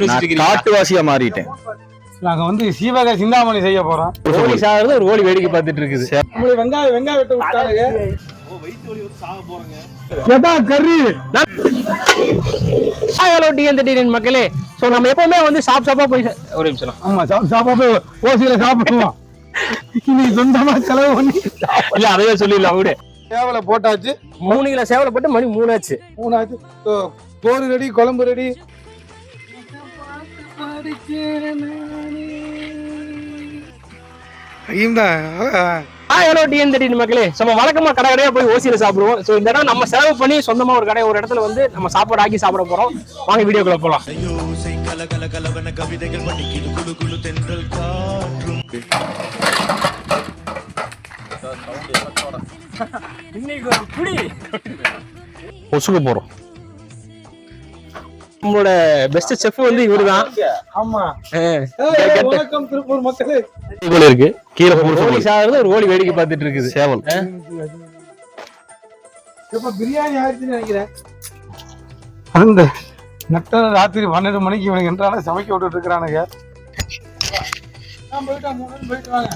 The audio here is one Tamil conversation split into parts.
காட்டுவாசியா மாறிட்டேன். நாங்க வந்து சீவக சிந்தாமணி செய்ய போறோம். கோழி சாகிறது ஒரு கோழி வேடிக்கை பார்த்துட்டு இருக்குது. உங்களுக்கு வெங்காயம் வெங்காயம் வெட்ட விட்டாங்க மக்களே. சோ நம்ம எப்பவுமே வந்து சாப் சாப்பா போய் சா- ஒரு நிமிஷம் ஆமா சாப்பிட்டு சாப்பாடு ஓசியில சாப்பிடுவோம். இன்னைக்கு சொந்தமா செலவு பண்ணி இல்ல அதையே சொல்லிடலாம் விடு. சேவலை போட்டாச்சு. மூணு கிலோ சேவலை போட்டு மணி மூணாச்சு. மூணாச்சு. சோறு ரெடி குழம்பு ரெடி. ஹலோ டிஎன் மக்களே. so நம்ம வழக்கமா கடை கடையா போய் ஓசியில சாப்பிடுவோம். சோ இந்த இடம் நம்ம செலவு பண்ணி சொந்தமா ஒரு கடை ஒரு இடத்துல வந்து நம்ம சாப்பாடு ஆக்கி சாப்பிட போறோம். வாங்க வீடியோக்குள்ள போலாம். யோசை கல நம்மளோட பெஸ்ட் செஃப் வந்து இவருதான். ஆமா. அஹ், ஏய், கெட்ட- வணக்கம் திருப்பூர் மக்களே. போல இருக்கு. கீழே சாகிறது ஒரு கோழி வேடிக்கை பார்த்துட்டு இருக்குது. சேவல். இப்ப பிரியாணி ஆயிடுச்சுன்னு நினைக்கிறேன். அந்த நட்ட ராத்திரி பன்னெண்டு மணிக்கு இவனுக்கு என்றால சமைக்க விட்டுட்டு இருக்கிறானுங்க. நான் போயிட்டா மூணு பேரும் போயிட்டு வாங்க.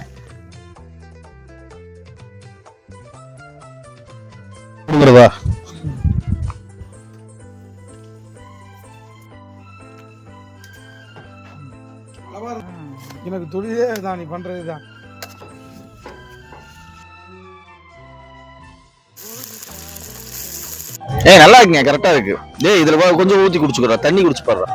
கொடுக்குறதா எனக்கு தொழிலே தான் நீ பண்றது தான் ஏய் நல்லா இருக்குங்க கரெக்டா இருக்கு. டேய் இதுல கொஞ்சம் ஊத்தி குடிச்சுக்கிறா தண்ணி குடிச்சு பாடுறா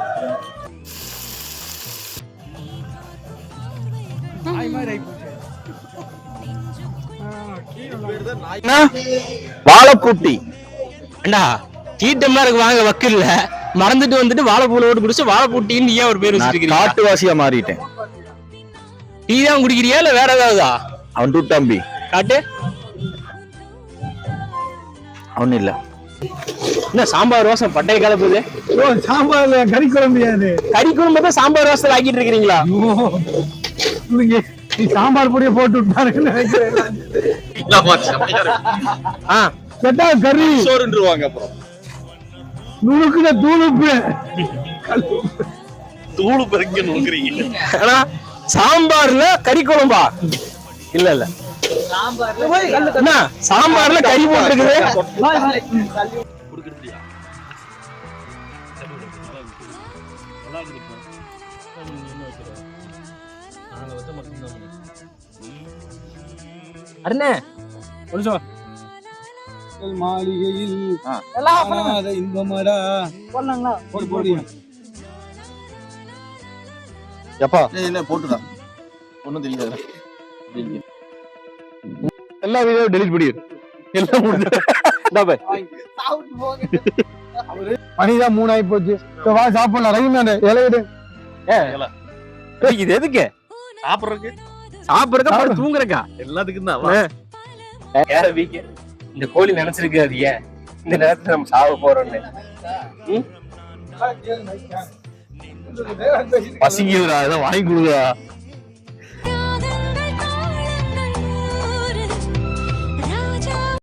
வாழைப்பூட்டி அண்டா டீட்டம்லாம் இருக்கு வாங்க வக்கு இல்ல. மறந்துட்டு வந்துட்டு வாழைப்பூல ஓட்டு குடிச்சு வாழைப்பூட்டின்னு நீ ஏன் ஒரு பேர் வச்சிருக்கீங்க காட்டுவாசியா மாறிட்டேன். டீ தான் குடிக்கிறியா இல்ல வேற ஏதாவதா? அவன் டூட்டாம்பி காட்டு. அவன் இல்ல. என்ன சாம்பார் ரோசம் பட்டைய கலப்புது? ஓ சாம்பார்ல கறி குழம்பு அது கறி குடும்பத்தை சாம்பார் ரோசத்தில் ஆக்கிட்டு இருக்கிறீங்களா நீங்க நீ சாம்பார் பொடியை போட்டு விட்டாருன்னு நினைக்கிறேன். கறி. சோறுன்றுவாங்க அப்புறம். நுணுக்குன தூளுப்பு. தூளு பெருங்க நுங்குறீங்க ஆனா சாம்பார்ல கறி குழம்பா? இல்ல இல்ல. என்ன? சாம்பார்ல கறி போட்டுருக்குது? அருணே ஒரு நிமிஷம். மாளிகையில் இன்பமடா. போடு போடு எப்பா? இல்ல போட்டுதான் ஒண்ணும் தெரியாது. எல்லா வீடியோ டெலிட் பண்ணிடு எல்லாம் முடிஞ்சு. மணிதான் மூணு ஆகி போச்சு வா சாப்பிடலாம். ரகுநாடு இலையிடு ஏய், இது எதுக்கு? சாப்பிடுறதுக்கு. சாப்பிடுறதா போய் தூங்குறக்கா? எல்லாத்துக்கும் தான் இந்த கோழி நினைச்சிருக்கு அது ஏன்? இந்த நேரத்துல நம்ம சாவ போறோம்னு. பசிக்குதுடா ஏதோ வாங்கி கொடுக்குறா.